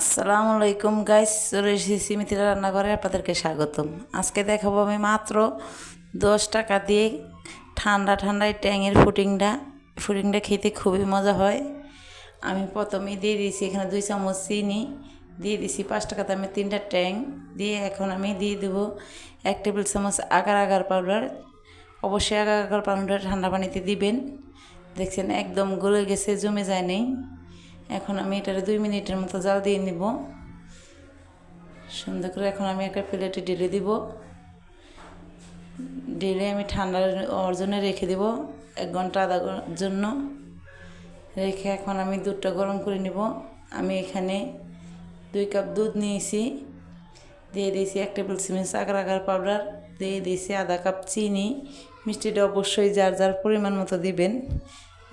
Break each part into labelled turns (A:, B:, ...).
A: আসসালামু আলাইকুম গাইস এসেছি মিথিলা রান্নাঘরে, আপনাদেরকে স্বাগতম। আজকে দেখাবো আমি মাত্র দশ টাকা দিয়ে ঠান্ডা ঠান্ডায় ট্যাংয়ের ফুটিংটা ফুটিংটা খেতে খুবই মজা হয়। আমি প্রথমেই দিয়ে দিয়েছি এখানে দুই চামচ চিনি, দিয়ে দিয়েছি পাঁচ টাকা দামে তিনটা ট্যাং, দিয়ে এখন আমি দিয়ে দেবো এক টেবিল চামচ আগার আগার পাউডার। অবশ্যই আগার আগার পাউডার ঠান্ডা পানিতে দিবেন। দেখছেন একদম গলে গেছে, জমে যায় নেই। এখন আমি এটারে দুই মিনিটের মতো জাল দিয়ে নিব। সুন্দর করে এখন আমি একটা প্লেটে ঢেলে দিব। ঢেলে আমি ঠান্ডার অর্জনে রেখে দেব, এক ঘণ্টা আধা জন্য। রেখে এখন আমি দুধটা গরম করে নিব। আমি এখানে দুই কাপ দুধ নিয়েছি, দিয়ে দিয়েছি এক টেবিল চামচ আগার আগার পাউডার, দিয়ে দিয়েছি আধা কাপ চিনি। মিষ্টিটা অবশ্যই যার যার পরিমাণ মতো দিবেন।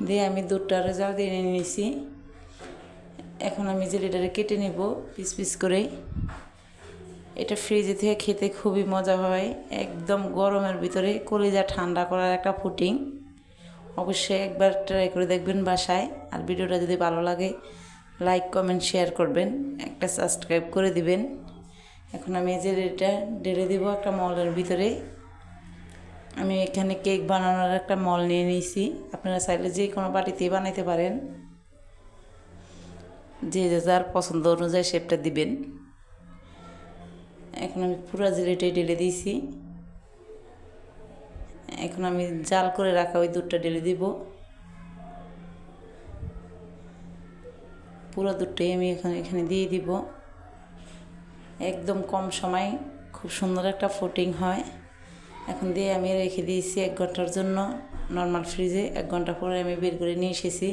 A: দিয়ে আমি দুধটা জাল দিয়ে নিয়েছি। এখন আমি জেলিটারে কেটে নেব, পিস পিস করে। এটা ফ্রিজে থেকে খেতে খুবই মজা হয়। একদম গরমের ভিতরে কলিজা ঠান্ডা করার একটা ফুটিং অবশ্যই একবার ট্রাই করে দেখবেন বাসায়। আর ভিডিওটা যদি ভালো লাগে লাইক কমেন্ট শেয়ার করবেন। একটা সাবস্ক্রাইব করে দিবেন। এখন আমি এই জেলিটা ঢেলে দিব একটা মলের ভিতরে। আমি এখানে কেক বানানোর একটা মল নিয়ে নিয়েছি। আপনারা চাইলে যে কোনো বাটিতেই বানাইতে পারেন। যে যে যার পছন্দ অনুযায়ী শেপটা দিবেন। এখন আমি পুরো জেলিটাই ঢেলে দিয়েছি। এখন আমি জাল করে রাখা ওই দুধটা ঢেলে দিব। পুরো দুধটাই আমি এখানে এখানে দিয়ে দিব। একদম কম সময় খুব সুন্দর একটা ফুটিং হয়। এখন দিয়ে আমি রেখে দিয়েছি এক ঘণ্টার জন্য। নর্মাল ফ্রিজে এক ঘণ্টা পরে আমি বের করে নিয়ে এসেছি।